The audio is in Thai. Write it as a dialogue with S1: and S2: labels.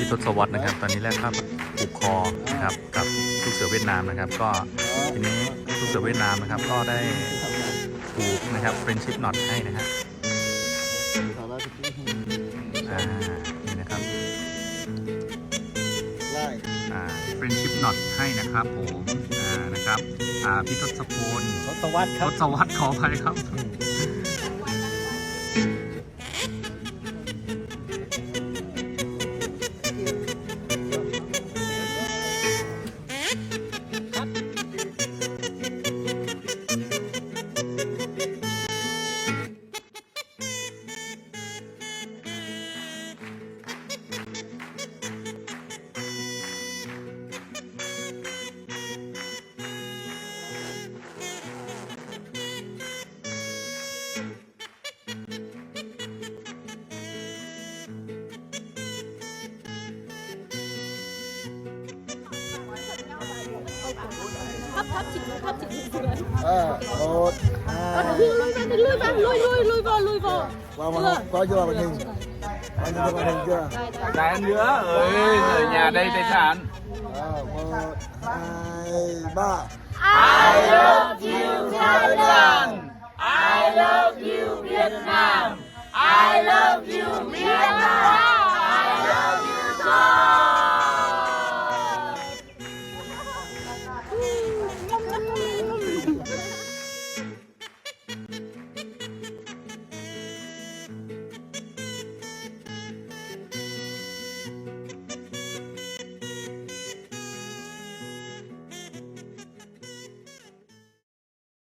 S1: พี่ทศวรรษนะครับ ตอนนี้แรกครับผูกคอนะครับกับลูกเสือเวียดนามนะครับ ก็ทีนี้ลูกเสือเวียดนามนะครับ ก็ได้ผูกนะครับเฟรนชิพน็อตให้นะฮะอ่านี่นะครับ
S2: ไล่
S1: อ่าเฟรนชิพน็อตให้นะครับผมอ่านะครับอ่าพี่ทศพล
S2: ทศวรรษค
S1: ท
S2: รับ
S1: ศวรรษขออภัยครับ
S3: thấp thấp chị xuống thấp chị xuống đấy à, một ờ, lùi ra lùi ra lùi lùi lùi vô lùi vô qua màn hình
S2: qua chưa màn hình? Anh có màn hình chưa?
S4: Đây anh nữa. Ơi người nhà đây tài sản
S2: ờ, một hai ba.
S4: I love you Thailand I love you Vietnam I love you